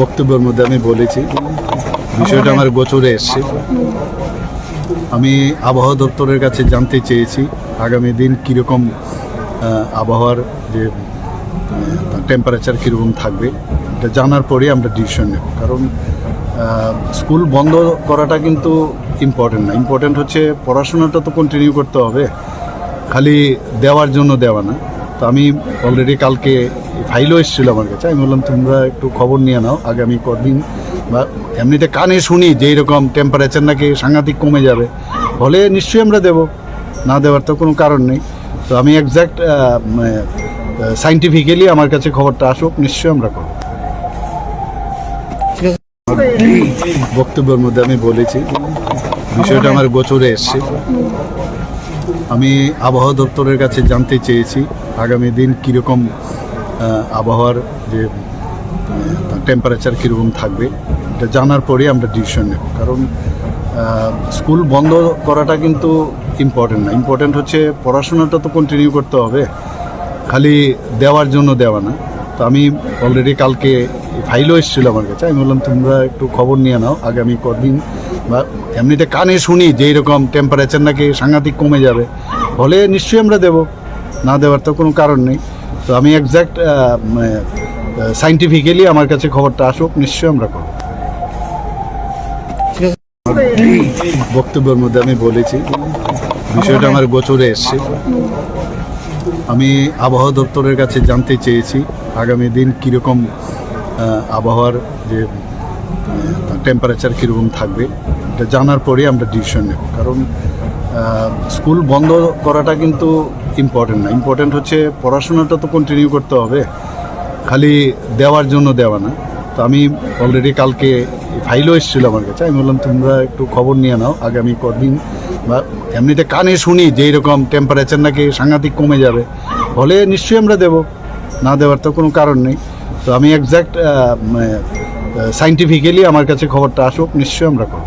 বক্তব্যের মধ্যে আমি বলেছি, বিষয়টা আমার গোচরে এসছে। আমি আবহাওয়া দপ্তরের কাছে জানতে চেয়েছি, আগামী দিন কীরকম আবহাওয়ার যে টেম্পারেচার কীরকম থাকবে, এটা জানার পরেই আমরা ডিসিশন নেব। কারণ স্কুল বন্ধ করাটা কিন্তু ইম্পর্টেন্ট না। ইম্পর্টেন্ট হচ্ছে পড়াশোনাটা তো কন্টিনিউ করতে হবে। খালি দেওয়ার জন্য দেওয়া না। তো আমি অলরেডি কালকে ফাইলও এসেছিল আমার কাছে। আমি বললাম, তোমরা একটু খবর নিয়ে নাও। আগামী কদিন বা এমনিতে কানে শুনি যে এরকম টেম্পারেচার নাকি সাংঘাতিক কমে যাবে। হলে নিশ্চয়ই আমরা দেব। না দেওয়ার তো কোনো কারণ নেই। তো আমি একজ্যাক্ট সাইন্টিফিক্যালি আমার কাছে খবরটা আসুক, নিশ্চয়ই আমরা করব। বক্তব্যের মধ্যে আমি বলেছি, বিষয়টা আমার গোচরে এসছে। আমি আবহাওয়া দপ্তরের কাছে জানতে চেয়েছি, আগামী দিন কীরকম আবহাওয়ার যে টেম্পারেচার কীরকম থাকবে, এটা জানার পরেই আমরা ডিসিশন নেব। কারণ স্কুল বন্ধ করাটা কিন্তু ইম্পর্টেন্ট না। ইম্পর্টেন্ট হচ্ছে পড়াশোনাটা তো কন্টিনিউ করতে হবে। খালি দেওয়ার জন্য দেওয়া না। তো আমি অলরেডি কালকে ফাইলও এসেছিল আমার কাছে। আমি বললাম, তোমরা একটু খবর নিয়ে নাও। আগামী কদিন বা এমনিতে কানে শুনি যে এরকম টেম্পারেচার নাকি সাংঘাতিক কমে যাবে। হলে নিশ্চয়ই আমরা দেব। না দেওয়ার তো কোনো কারণ নেই। তো আমি একজ্যাক্ট সাইন্টিফিক্যালি আমার কাছে খবরটা আসুক, নিশ্চয়ই আমরা করব। বক্তব্যের মধ্যে আমি বলেছি, বিষয়টা আমার গোচরে এসছে। আমি আবহাওয়া দপ্তরের কাছে জানতে চেয়েছি, আগামী দিন কীরকম আবহাওয়ার যে টেম্পারেচার কীরকম থাকবে, এটা জানার পরেই আমরা ডিসিশন নেব। কারণ স্কুল বন্ধ করাটা কিন্তু ইম্পর্টেন্ট না। ইম্পর্টেন্ট হচ্ছে পড়াশোনাটা তো কন্টিনিউ করতে হবে। খালি দেওয়ার জন্য দেওয়া না। তো আমি অলরেডি কালকে ফাইলও এসেছিল আমার কাছে। আমি বললাম, তোমরা একটু খবর নিয়ে নাও। আগামী কদিন বা এমনিতে কানে শুনি যে এরকম টেম্পারেচার নাকি সাংঘাতিক কমে যাবে। হলে নিশ্চয়ই আমরা দেব। না দেওয়ার তো কোনো কারণ নেই। তো আমি একজ্যাক্ট সাইন্টিফিক্যালি আমার কাছে খবরটা আসুক, নিশ্চয়ই আমরা করব।